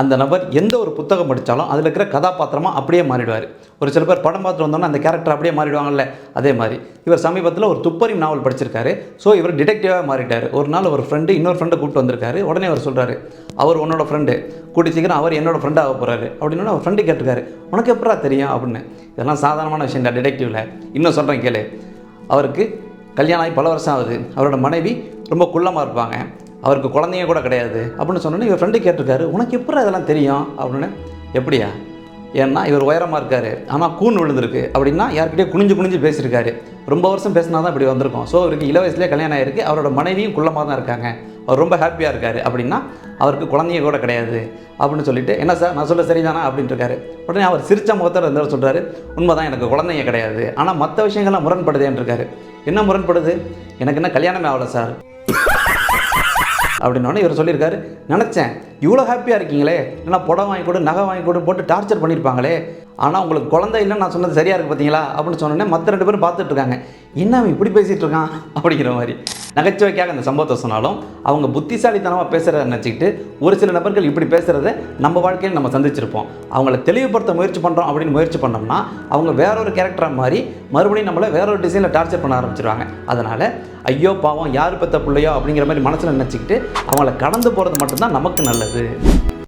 அந்த நபர் எந்த ஒரு புத்தகம் படித்தாலும் அதில் இருக்கிற கதாபாத்திரமாக அப்படியே மாறிடுவார். ஒரு சில பேர் படம் பார்த்துட்டு வந்தோன்னா அந்த கேரக்டர் அப்படியே மாறிடுவாங்கல்ல. அதே மாதிரி இவர் சமீபத்தில் ஒரு துப்பறியும் நாவல் படிச்சிருக்காரு. ஸோ இவர் டிடெக்டிவாக மாறிட்டார். ஒரு நாள் ஒரு ஃப்ரெண்டு இன்னொரு ஃப்ரெண்டை கூப்பிட்டு வந்திருக்காரு. உடனே அவர் சொல்கிறாரு அவர் உன்னோட ஃப்ரெண்டு கூட்டி சீக்கிரம் அவர் என்னோட ஃப்ரெண்டாக ஆக போகிறாரு அப்படின்னு அவர் ஃப்ரெண்டு கேட்டிருக்காரு. உனக்கு எப்படா தெரியும்? அப்படின்னு. இதெல்லாம் சாதாரணமான விஷயம் தான் டிடெக்டிவில் இன்னும் சொல்கிறேன் கேளு. அவருக்கு கல்யாணம் ஆகி பல வருஷம் ஆகுது. அவரோட மனைவி ரொம்ப குள்ளமாக இருப்பாங்க. அவருக்கு குழந்தைங்க கூட கிடையாது. அப்படின்னு சொன்னோன்னே இவர் ஃப்ரெண்டு கேட்டிருக்காரு உனக்கு எப்படி அதெல்லாம் தெரியும்? அப்படின்னு. எப்படியா? ஏன்னா இவர் உயரமாக இருக்கார். ஆனால் கூண் விழுந்திருக்கு. அப்படின்னா யார்கிட்டயும் குனிஞ்சு குனிஞ்சு பேசியிருக்காரு. ரொம்ப வருஷம் பேசினா தான் இப்படி வந்திருக்கும். ஸோ அவருக்கு இள வயசுலேயே கல்யாணம் ஆயிருக்கு. அவரோட மனைவியும் குள்ளமாக தான் இருக்காங்க. அவர் ரொம்ப ஹாப்பியாக இருக்கார். அப்படின்னா அவருக்கு குழந்தைங்க கூட கிடையாது. அப்படின்னு சொல்லிட்டு என்ன சார்? நான் சொல்ல சரிதானா? அப்படின்ட்டு இருக்காரு உடனே அவர் சிரிச்ச முகத்தோட இருந்தவர் சொல்கிறாரு உண்மைதான் எனக்கு குழந்தைங்க கிடையாது. ஆனால் மற்ற விஷயங்கள்லாம் முரண்படுதேன்னு இருக்காரு என்ன முரண்படுது? எனக்கு என்ன கல்யாணமே ஆகலை சார். அப்படின்னோடனே இவர் சொல்லியிருக்காரு நினச்சேன். இவ்வளோ ஹாப்பியாக இருக்கீங்களே? இல்லைனா புடம் வாங்கி கொடு நகை வாங்கி கொடு போட்டு டார்ச்சர் பண்ணியிருப்பாங்களே ஆனால் உங்களுக்கு குழந்தை இல்லைன்னு நான் சொன்னது சரியாக இருக்குது பார்த்தீங்களா? அப்படின்னு சொன்னோடனே மற்ற ரெண்டு பேரும் பார்த்துட்டு இருக்காங்க. என்ன அவன் இப்படி பேசிகிட்டு இருக்கான்? அப்படிங்கிற மாதிரி. நகைச்சுவைக்காக அந்த சம்பவத்தை சொன்னாலும் அவங்க புத்திசாலித்தனமாக பேசுகிறத நினச்சிக்கிட்டு ஒரு சில நபர்கள் இப்படி பேசுகிறத நம்ம வாழ்க்கையில் நம்ம சந்திச்சிருப்போம். அவங்கள தெளிவுபடுத்த முயற்சி பண்ணுறோம் அப்படின்னு முயற்சி பண்ணோம்னா அவங்க வேற ஒரு கேரக்டராக மாதிரி மறுபடியும் நம்மளை வேற ஒரு டிசைனில் டார்ச்சர் பண்ண ஆரம்பிச்சிருவாங்க. அதனால் ஐயோ பாவம் யார் பெற்ற பிள்ளையோ அப்படிங்கிற மாதிரி மனசில் நினச்சிக்கிட்டு அவங்கள கடந்து போகிறது மட்டும்தான் நமக்கு நல்லது. tardes.